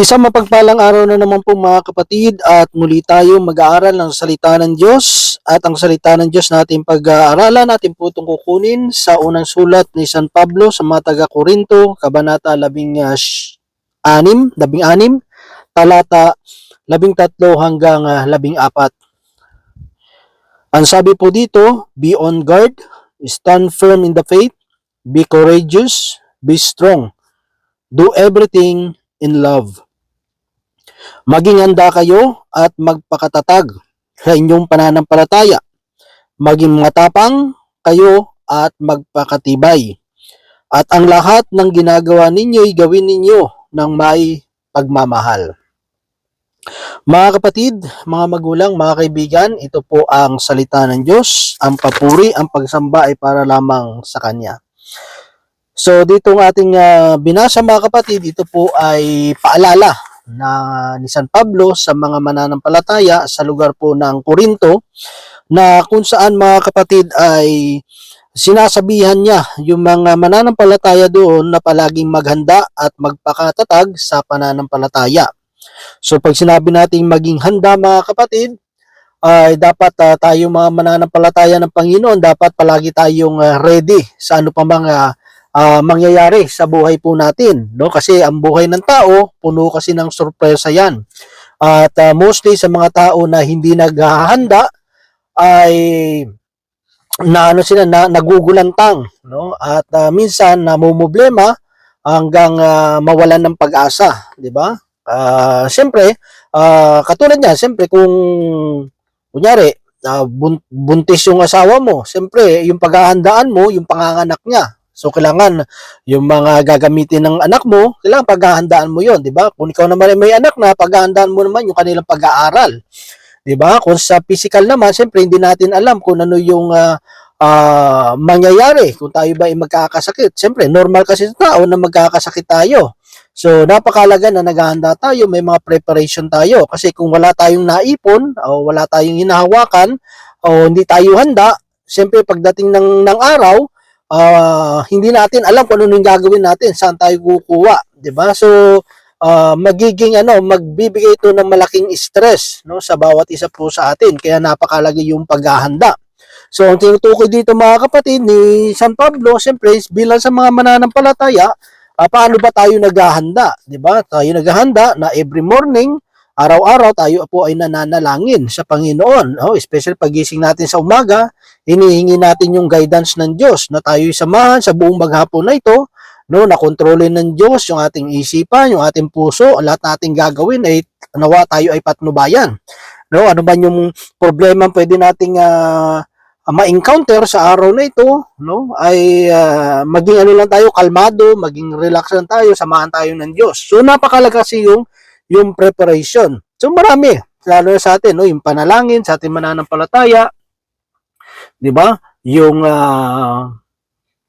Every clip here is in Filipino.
Isang mapagpalang araw na naman po mga kapatid at muli tayo mag-aaral ng salita ng Diyos at ang salita ng Diyos natin pag-aaralan natin po itong kukunin sa unang sulat ni San Pablo sa mga taga Corinto, Kabanata 16, 16, talata 13 hanggang ah, 14. Ang sabi po dito, be on guard, stand firm in the faith, be courageous, be strong, do everything in love. Maging handa kayo at magpakatatag sa inyong pananampalataya. Maging matapang kayo at magpakatibay. At ang lahat ng ginagawa ninyo ay gawin ninyo ng may pagmamahal. Mga kapatid, mga magulang, mga kaibigan, ito po ang salita ng Diyos. Ang papuri, ang pagsamba ay para lamang sa Kanya. So dito ang ating ah, binasa mga kapatid, ito po ay paalala na ni San Pablo sa mga mananampalataya sa lugar po ng Corinto na kung saan mga kapatid ay sinasabihan niya yung mga mananampalataya doon na palaging maghanda at magpakatatag sa pananampalataya. So pag sinabi nating maging handa mga kapatid, ay dapat ah, tayo mga mananampalataya ng Panginoon, dapat palagi tayong ah, ready sa ano pa mga ah, mangyayari sa buhay po natin, no? Kasi ang buhay ng tao puno kasi ng sorpresa 'yan. At ah, mostly sa mga tao na hindi naghahanda ay na ano sila na nagugulantang, no? At ah, minsan namumblema hanggang ah, mawalan ng pag-asa, 'di ba? Ah, siyempre, ah, katulad niyan, siyempre kung kunyari bun- buntis yung asawa mo, siyempre yung paghahandaan mo, yung panganganak niya. So kailangan yung mga gagamitin ng anak mo, kailangan paghahandaan mo 'yon, 'di ba? Kung ikaw naman ay may anak na, paghahandaan mo naman yung kanilang pag-aaral. 'Di ba? Kung sa physical naman, siyempre hindi natin alam kung ano yung ah, ah, mangyayari kung tayo ba ay magkakasakit. Siyempre, normal kasi sa tao na magkakasakit tayo. So, napakalaga na naghahanda tayo, may mga preparation tayo. Kasi kung wala tayong naipon, o wala tayong hinahawakan, o hindi tayo handa, siyempre pagdating ng, ng araw, ah, hindi natin alam kung ano yung gagawin natin, saan tayo kukuha, 'di ba? So, ah, magiging ano, magbibigay ito ng malaking stress, no, sa bawat isa po sa atin. Kaya napakalaga yung paghahanda. So, ang tinutukoy dito mga kapatid ni San Pablo, siyempre, bilang sa mga mananampalataya, ah, paano ba tayo naghahanda? 'Di ba? Tayo naghahanda na every morning, araw-araw tayo po ay nananalangin sa Panginoon. Oh, especially pagising natin sa umaga, hinihingi natin yung guidance ng Diyos na tayo samahan sa buong maghapon na ito, no, na kontrolin ng Diyos yung ating isipan, yung ating puso, ang lahat nating gagawin ay nawa tayo ay patnubayan. No, ano ba yung problema pwede nating ah, ma-encounter sa araw na ito, no, ay ah, maging ano lang tayo, kalmado, maging relax lang tayo, samahan tayo ng Diyos. So napakalaga kasi yung yung preparation. So marami, lalo sa atin, no, yung panalangin sa ating mananampalataya, 'di ba? Yung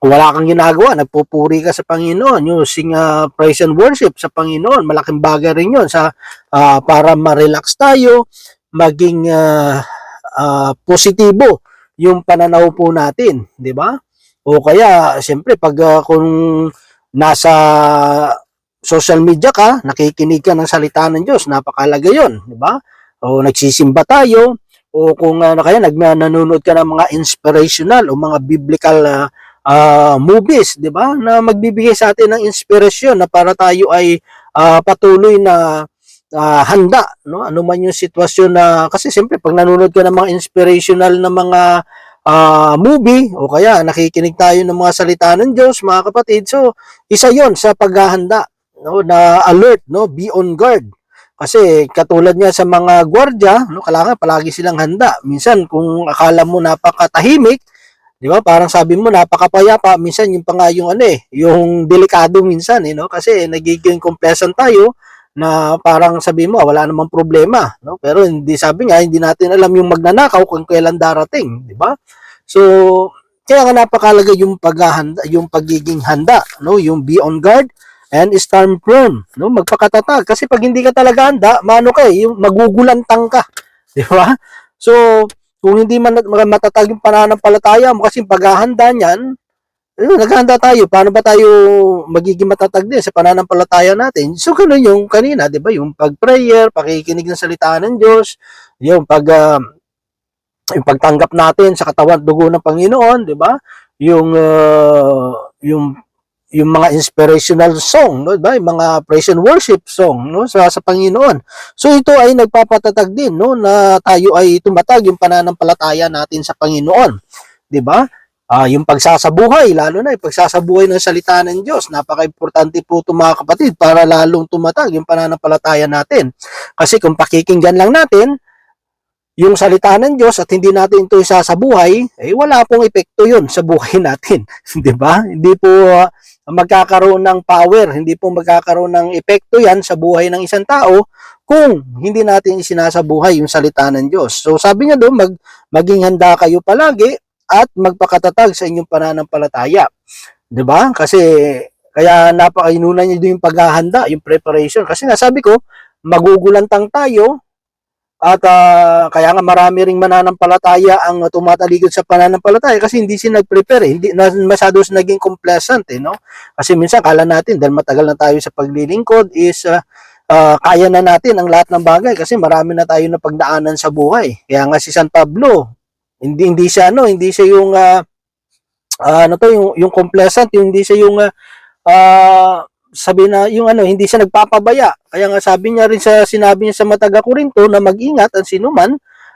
kung wala kang ginagawa, nagpupuri ka sa Panginoon, using ah, praise and worship sa Panginoon, malaking bagay rin 'yon sa ah, para ma-relax tayo, maging ah, ah, positibo yung pananaw po natin, 'di ba? O kaya siyempre pag ah, kung nasa social media ka, nakikinig ka ng salita ng Diyos, napakalaga 'yon, 'di ba? O nagsisimba tayo, o kung ano kaya nag nanonood ka ng mga inspirational o mga biblical ah, ah, movies, 'di ba? Na magbibigay sa atin ng inspirasyon na para tayo ay ah, patuloy na ah, handa, no? Ano man yung sitwasyon na kasi siyempre pag nanonood ka ng mga inspirational na mga ah, movie o kaya nakikinig tayo ng mga salita ng Diyos, mga kapatid. So, isa 'yon sa paghahanda, no? Na alert, no? Be on guard. Kasi katulad niya sa mga gwardiya, no, kailangan palagi silang handa. Minsan kung akala mo napakatahimik, 'di ba? Parang sabi mo napakapayapa, minsan yung pa nga yung ano eh, yung delikado minsan eh, no? Kasi nagiging complacent tayo na parang sabi mo wala namang problema, no? Pero hindi sabi nga hindi natin alam yung magnanakaw kung kailan darating, 'di ba? So kaya nga napakalaga yung paghahanda, yung pagiging handa, no? Yung be on guard and stand firm, no? Magpakatatag kasi pag hindi ka talaga handa, maano ka eh, magugulantang ka, 'di ba? So kung hindi man matatag yung pananampalataya mo kasi paghahanda niyan, Ayun, naghahanda tayo. Paano ba tayo magiging matatag din sa pananampalataya natin? So, ganun yung kanina, di ba? Yung pag-prayer, pakikinig ng salita ng Diyos, yung pag, ah, yung pagtanggap natin sa katawan at dugo ng Panginoon, di ba? Yung, ah, yung, yung mga inspirational song, no? ba? Yung mga praise and worship song, no? Sa, sa Panginoon. So, ito ay nagpapatatag din, no? Na tayo ay tumatag yung pananampalataya natin sa Panginoon. Di ba? Ah, yung pagsasabuhay, lalo na yung pagsasabuhay ng salita ng Diyos, napaka-importante po ito mga kapatid para lalong tumatag yung pananampalataya natin. Kasi kung pakikinggan lang natin yung salita ng Diyos at hindi natin ito isasabuhay, eh wala pong epekto yun sa buhay natin. Di ba? Hindi po ah, magkakaroon ng power, hindi po magkakaroon ng epekto yan sa buhay ng isang tao kung hindi natin isinasabuhay yung salita ng Diyos. So sabi niya doon, mag, maging handa kayo palagi at magpakatatag sa inyong pananampalataya. 'Di ba? Kasi kaya napakainunan niyo din yung paghahanda, yung preparation. Kasi nga sabi ko, magugulantang tayo at ah, kaya nga marami ring mananampalataya ang tumatalikod sa pananampalataya kasi hindi sila nag-prepare, eh. hindi na, masyado sila naging complacent eh, no? Kasi minsan kala natin dahil matagal na tayo sa paglilingkod is ah, ah, kaya na natin ang lahat ng bagay kasi marami na tayo na pagdaanan sa buhay. Kaya nga si San Pablo, hindi hindi siya ano, hindi siya yung ah, ano to, yung yung complacent, yung hindi siya yung ah, ah, sabi na yung ano, hindi siya nagpapabaya. Kaya nga sabi niya rin sa sinabi niya sa mga taga-Korinto na mag-ingat ang sinuman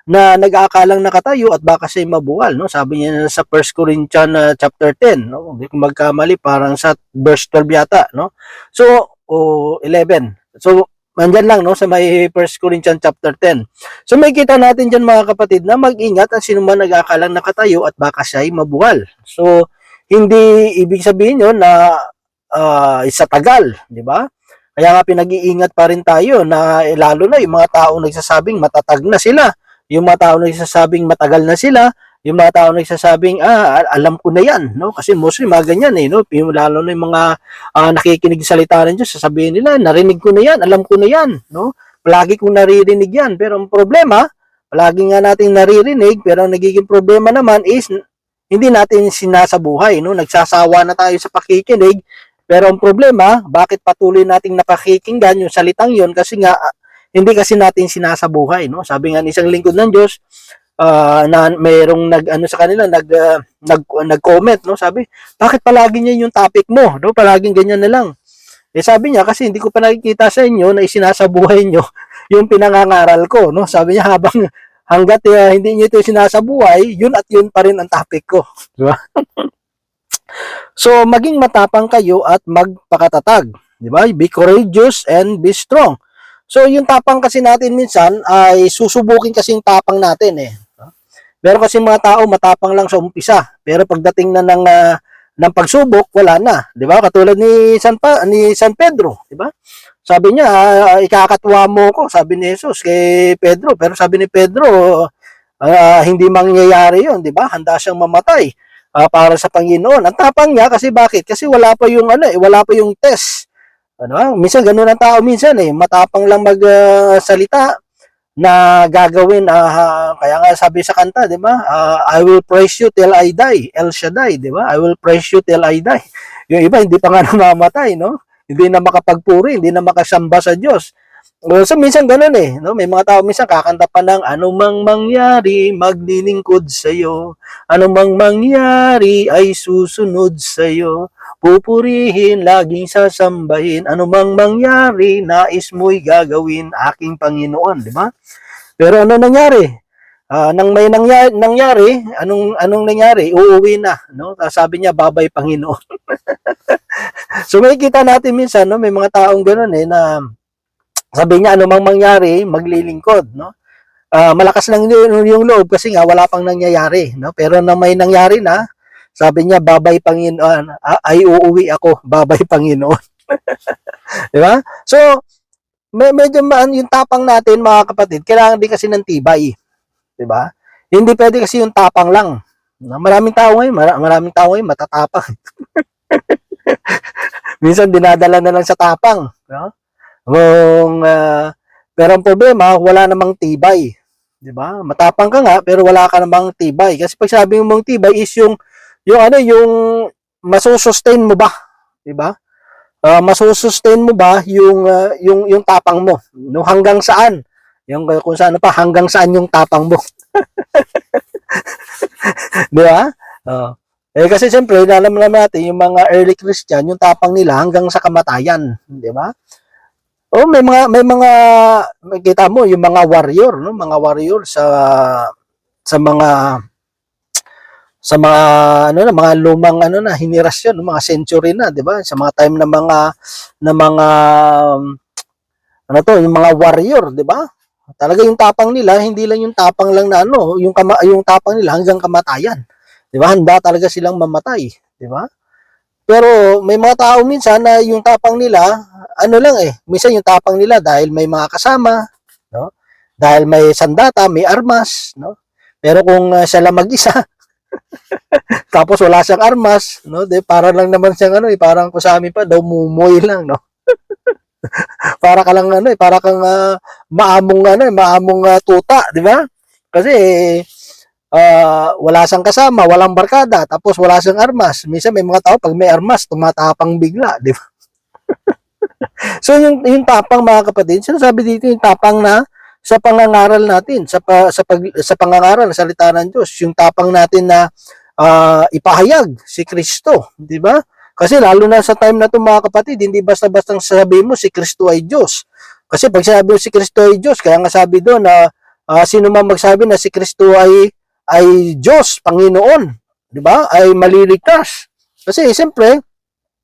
na nag-aakalang nakatayo at baka siya mabuwal, no? Sabi niya sa 1 Corinthians ah, chapter 10, no? Hindi ko magkamali, parang sa verse 12 yata, no? So, o 11. So, Nandyan lang, no, sa may 1 Corinthians chapter 10. So, may natin dyan, mga kapatid, na mag-ingat ang sino man nag-aakalang nakatayo at baka siya ay mabuwal. So, hindi ibig sabihin yun na ah, isa tagal, di ba? Kaya nga pinag-iingat pa rin tayo na eh, lalo na yung mga taong nagsasabing matatag na sila, yung mga taong nagsasabing matagal na sila, yung mga taong nagsasabing ah alam ko na yan, no? Kasi mostly mga ganyan eh, no? Lalo na yung mga ah, nakikinig sa salita ng Diyos, sasabihin nila, narinig ko na yan, alam ko na yan, no? Palagi kong naririnig yan, pero ang problema, palagi nga nating naririnig, pero ang nagiging problema naman is hindi natin sinasabuhay, no? Nagsasawa na tayo sa pakikinig, pero ang problema, bakit patuloy nating napakikinggan yung salitang yon kasi nga ah, hindi kasi natin sinasabuhay, no? Sabi nga ng isang lingkod ng Diyos, ah, na mayroong nag ano sa kanila, nag ah, nag nag-comment, no? Sabi, bakit palagi niya yung topic mo, no? Palaging ganyan na lang. Eh sabi niya kasi hindi ko pa nakikita sa inyo na isinasabuhay niyo yung pinangangaral ko, no? Sabi niya habang hangga't eh, hindi niyo ito sinasabuhay, yun at yun pa rin ang topic ko, di? So, maging matapang kayo at magpakatatag. Di ba? Be courageous and be strong. So, yung tapang kasi natin minsan ay susubukin kasi yung tapang natin eh. Meron kasi mga tao matapang lang sa umpisa. Pero pagdating na ng, ah, ng pagsubok, wala na. Di ba? Katulad ni San, pa, ni San Pedro. Di ba? Sabi niya, ah, ikakatwa mo ko, sabi ni Jesus kay Pedro. Pero sabi ni Pedro, ah, hindi mangyayari yun, di ba? Handa siyang mamatay ah, para sa Panginoon. Ang tapang niya kasi bakit? Kasi wala pa yung ano, eh, wala pa yung test. Ano, minsan ganun ang tao minsan eh, matapang lang magsalita na gagawin ah, kaya nga sabi sa kanta, 'di ba? Ah, I will praise you till I die. El Shaddai, 'di ba? I will praise you till I die. Yung iba hindi pa nga namamatay, no? Hindi na makapagpuri, hindi na makasamba sa Diyos. So minsan ganun eh, no? May mga tao minsan kakanta pa ng anumang mangyari, maglilingkod sa iyo. Anumang mangyari ay susunod sa iyo. Pupurihin, laging sasambahin, anumang mangyari, nais mo'y gagawin aking Panginoon, di ba? Pero ano nangyari? Ah, nang may nangyari, nangyari, anong anong nangyari? Uuwi na, no? Tapos Sabi niya, babay Panginoon. so may kita natin minsan, no, may mga taong ganoon eh na sabi niya anumang mangyari, maglilingkod, no? Ah, malakas lang yung, loob kasi nga wala pang nangyayari, no? Pero na may nangyari na, sabi niya, babay Panginoon, ay uuwi ako, babay Panginoon. Di ba? So, may, medyo maan yung tapang natin, mga kapatid, kailangan din kasi ng tibay. Di ba? Hindi pwede kasi yung tapang lang. No? Maraming tao ngayon, mara- maraming tao ngayon matatapang. Minsan dinadala na lang sa tapang. No? Kung, ah, pero ang problema, wala namang tibay. Di ba? Matapang ka nga, pero wala ka namang tibay. Kasi pag sabi mong tibay is yung yung ano, yung masusustain mo ba? 'Di ba? Ah, masusustain mo ba yung ah, yung yung tapang mo? No hanggang saan? Yung uh, kung saan pa hanggang saan yung tapang mo? 'Di ba? Oh. Eh kasi siyempre, alam naman natin yung mga early Christian, yung tapang nila hanggang sa kamatayan, 'di ba? Oh, may mga may mga makita mo yung mga warrior, no? Mga warrior sa sa mga sa mga ano na mga lumang ano na henerasyon, mga century na, 'di ba? Sa mga time na mga na mga ano to, yung mga warrior, 'di ba? Talaga yung tapang nila, hindi lang yung tapang lang na ano, yung kama, yung tapang nila hanggang kamatayan. 'Di ba? Handa talaga silang mamatay, 'di ba? Pero may mga tao minsan na yung tapang nila, ano lang eh, minsan yung tapang nila dahil may mga kasama, no? Dahil may sandata, may armas, no? Pero kung uh, siya lang mag-isa, tapos wala siyang armas, no? De, para lang naman siyang ano, eh, parang ko sa amin pa daw mumoy lang, no? para ka lang ano, eh, para kang uh, maamong ano, eh, maamong uh, tuta, di ba? Kasi uh, wala siyang kasama, walang barkada, tapos wala siyang armas. Minsan may mga tao pag may armas, tumatapang bigla, di ba? so yung yung tapang mga kapatid, sinasabi dito yung tapang na sa pangangaral natin, sa pa, sa pag, sa pangangaral sa salita ng Diyos, yung tapang natin na uh, ipahayag si Kristo, di ba? Kasi lalo na sa time na to mga kapatid, hindi basta-bastang sabi mo si Kristo ay Diyos. Kasi pag sinabi mo si Kristo ay Diyos, kaya nga sabi doon na uh, sino man magsabi na si Kristo ay ay Diyos, Panginoon, di ba? Ay maliligtas. Kasi siyempre,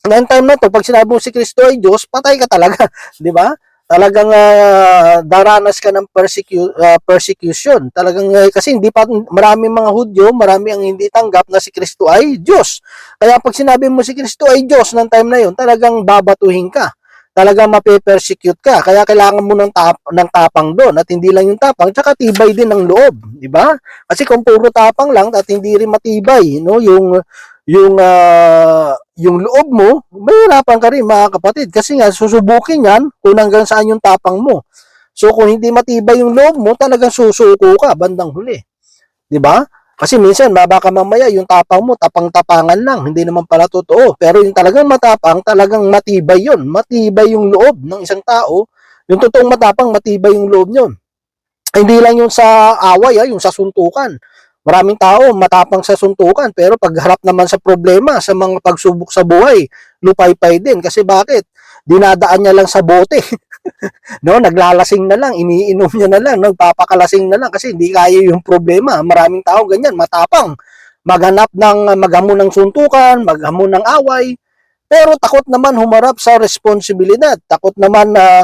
noong time na to, pag sinabi mo si Kristo ay Diyos, patay ka talaga, di ba? Talagang uh, daranas ka ng persecu- uh, persecution. Talagang uh, kasi hindi pa marami mga Hudyo, marami ang hindi tanggap na si Kristo ay Diyos. Kaya pag sinabi mo si Kristo ay Diyos ng time na 'yon, talagang babatuhin ka. Talagang mape-persecute ka. Kaya kailangan mo ng, tap, ng tapang doon. At hindi lang yung tapang, tsaka tibay din ng loob. Di ba? Kasi kung puro tapang lang at hindi rin matibay, no? yung yung uh, yung loob mo, mahirapan ka rin mga kapatid kasi nga susubukin yan kung hanggang saan yung tapang mo. So kung hindi matibay yung loob mo, talagang susuko ka bandang huli. 'Di ba? Kasi minsan baka mamaya yung tapang mo tapang-tapangan lang, hindi naman pala totoo. Pero yung talagang matapang, talagang matibay 'yon. Matibay yung loob ng isang tao. Yung totoong matapang, matibay yung loob niyon. Hindi lang yung sa away, ah, yung sa suntukan. Maraming tao matapang sa suntukan pero pagharap naman sa problema sa mga pagsubok sa buhay, lupaypay din kasi bakit? Dinadaan niya lang sa bote. no, naglalasing na lang, iniinom niya na lang, nagpapakalasing na lang kasi hindi kaya yung problema. Maraming tao ganyan, matapang. Maghanap ng maghamo ng suntukan, maghamo ng away, pero takot naman humarap sa responsibilidad. Takot naman na uh,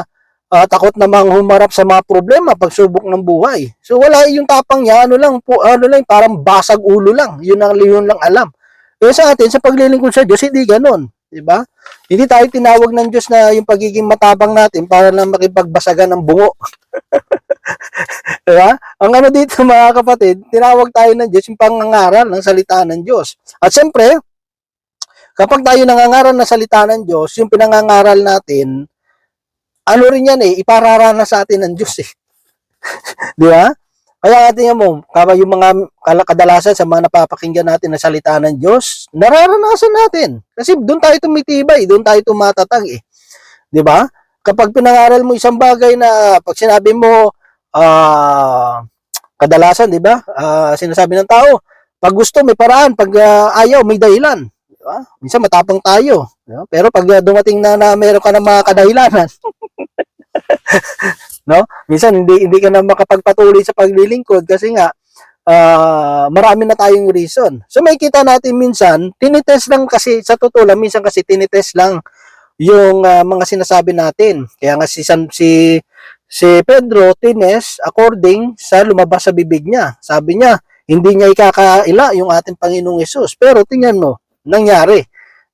uh, takot namang humarap sa mga problema pagsubok ng buhay. So wala yung tapang niya, ano lang po, ano lang parang basag ulo lang. Yun ang yun lang alam. Pero sa atin sa paglilingkod sa Diyos hindi ganoon, di ba? Hindi tayo tinawag ng Diyos na yung pagiging matabang natin para lang makipagbasagan ng bungo. di ba? Ang ano dito mga kapatid, tinawag tayo ng Diyos yung pangangaral ng salita ng Diyos. At siyempre, kapag tayo nangangaral ng salita ng Diyos, yung pinangangaral natin, ano rin yan eh, ipararana sa atin ng Diyos eh. Di ba? Kaya tingnan mo, kama yung mga kadalasan sa mga napapakinggan natin na salita ng Diyos, nararanasan natin. Kasi doon tayo tumitibay, doon tayo tumatatag eh. Di ba? Kapag pinangaral mo isang bagay na pag sinabi mo, uh, kadalasan, di ba? Uh, sinasabi ng tao, pag gusto may paraan, pag uh, ayaw may dahilan. Di ba? Minsan matapang tayo. Di ba? Pero pag uh, dumating na na meron ka ng mga kadahilanan, no? Minsan hindi hindi ka na makapagpatuloy sa paglilingkod kasi nga uh, marami na tayong reason. So may kita natin minsan, tinitest lang kasi sa totoo lang minsan kasi tinitest lang yung uh, mga sinasabi natin. Kaya nga si San, si si Pedro tines according sa lumabas sa bibig niya. Sabi niya, hindi niya ikakaila yung ating Panginoong Hesus. Pero tingnan mo, nangyari.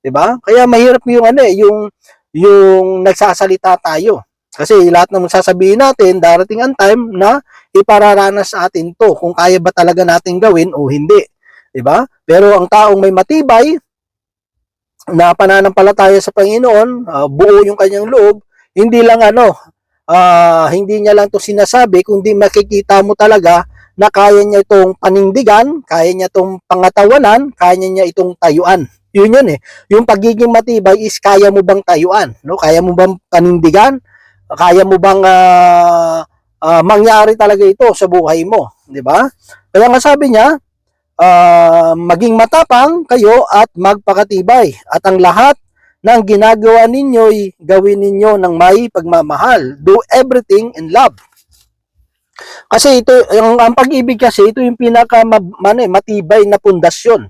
'Di ba? Kaya mahirap yung ano eh, yung yung nagsasalita tayo. Kasi lahat ng sasabihin natin, darating ang time na ipararanas sa atin to kung kaya ba talaga natin gawin o hindi. 'Di ba? Pero ang taong may matibay na pananampalataya sa Panginoon, uh, buo yung kanyang loob, hindi lang ano, uh, hindi niya lang to sinasabi, kundi makikita mo talaga na kaya niya itong panindigan, kaya niya itong pangatawanan, kaya niya itong tayuan. Yun yun eh. Yung pagiging matibay is kaya mo bang tayuan, no? Kaya mo bang panindigan? Kaya mo bang ah, ah, mangyari talaga ito sa buhay mo, di ba? Kaya nga sabi niya, ah, maging matapang kayo at magpakatibay at ang lahat ng ginagawa ninyo'y gawin ninyo ng may pagmamahal. Do everything in love. Kasi ito, ang, ang pag-ibig kasi, ito yung pinaka ano eh, matibay na pundasyon.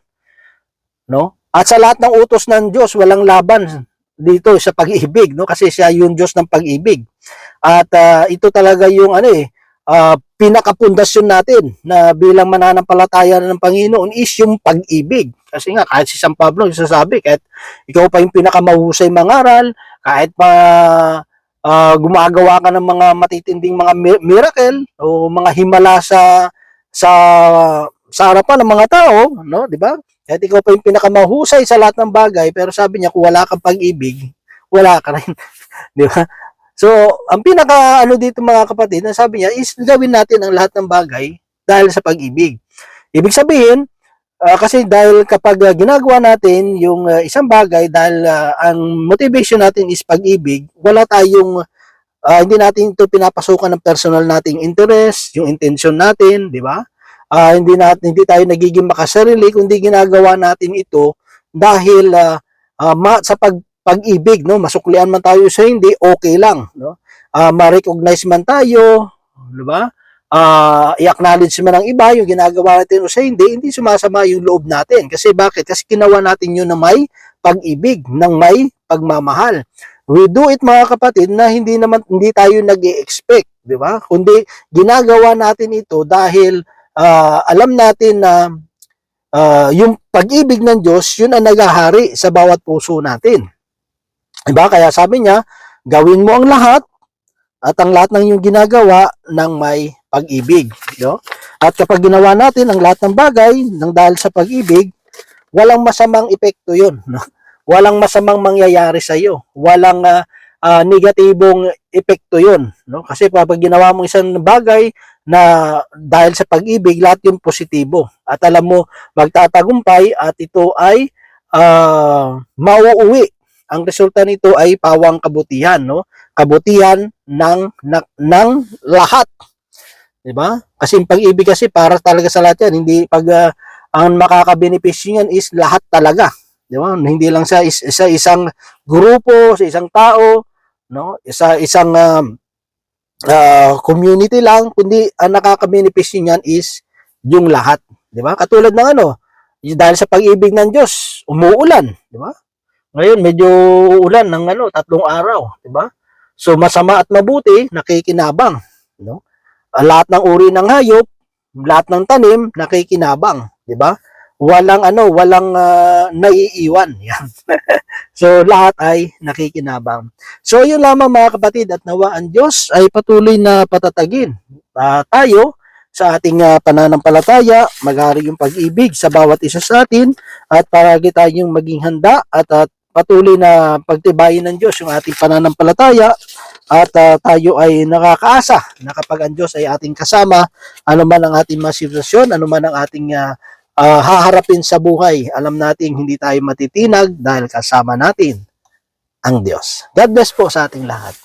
No? At sa lahat ng utos ng Diyos, walang laban dito sa pag-ibig, no? Kasi siya yung Diyos ng pag-ibig. At ah, ito talaga yung ano eh, ah, pinakapundasyon natin na bilang mananampalataya ng Panginoon is yung pag-ibig. Kasi nga, kahit si San Pablo, sasabi, kahit ikaw pa yung pinakamahusay mangaral, kahit pa ah, gumagawa ka ng mga matitinding mga mi- miracle o mga himala sa sa sa harapan ng mga tao, no, 'di ba? Kahit ikaw pa yung pinakamahusay sa lahat ng bagay, pero sabi niya kung wala kang pag-ibig, wala ka rin, 'di ba? So, ang pinaka ano dito mga kapatid, na sabi niya is gawin natin ang lahat ng bagay dahil sa pag-ibig. Ibig sabihin, ah, kasi dahil kapag ah, ginagawa natin yung ah, isang bagay dahil ah, ang motivation natin is pag-ibig, wala tayong ah, hindi natin ito pinapasukan ng personal nating interest, yung intention natin, di ba? Ah, hindi natin hindi tayo nagiging makasarili kundi ginagawa natin ito dahil ah, ah, ma- sa pag pag-ibig, no? Masuklian man tayo sa hindi, okay lang, no? Ah, ma-recognize man tayo, di ba? Ah, i-acknowledge man ng iba yung ginagawa natin o sa hindi, hindi sumasama yung loob natin. Kasi bakit? Kasi ginawa natin yun na may pag-ibig, ng may pagmamahal. We do it mga kapatid na hindi naman hindi tayo nag-expect, di ba? Kundi ginagawa natin ito dahil ah, alam natin na ah, yung pag-ibig ng Diyos, yun ang nagahari sa bawat puso natin. Diba? Kaya sabi niya, gawin mo ang lahat at ang lahat ng iyong ginagawa ng may pag-ibig. No? At kapag ginawa natin ang lahat ng bagay ng dahil sa pag-ibig, walang masamang epekto yun. No? Walang masamang mangyayari sa iyo. Walang ah, ah, negatibong epekto yun. No? Kasi kapag ginawa mo isang bagay na dahil sa pag-ibig, lahat yun positibo. At alam mo, magtatagumpay at ito ay ah, mauuwi. Ang resulta nito ay pawang kabutihan, no? Kabutihan ng ng, ng lahat. 'Di ba? Kasi yung pag-ibig kasi para talaga sa lahat yan, hindi pag ah, ang makakabenepisyo niyan is lahat talaga. 'Di ba? Hindi lang sa is, sa isang grupo, sa isang tao, no? Sa isang um, ah, community lang, kundi ang nakakabenepisyo niyan is yung lahat, 'di ba? Katulad ng ano, dahil sa pag-ibig ng Diyos, umuulan, 'di ba? Ngayon medyo ulan ng ano, tatlong araw, 'di ba? So masama at mabuti nakikinabang, no? Ang lahat ng uri ng hayop, lahat ng tanim nakikinabang, 'di ba? Walang ano, walang ah, naiiwan. Yan. so lahat ay nakikinabang. So yun lamang mga kapatid at nawa ang Diyos ay patuloy na patatagin ah, tayo sa ating ah, pananampalataya, maghari yung pag-ibig sa bawat isa sa atin at paragi tayong maging handa at, at patuloy na pagtibayin ng Diyos yung ating pananampalataya at ah, tayo ay nakakaasa na kapag ang Diyos ay ating kasama, ano man ang ating mga sitwasyon, ano man ang ating ah, ah, haharapin sa buhay, alam nating hindi tayo matitinag dahil kasama natin ang Diyos. God bless po sa ating lahat.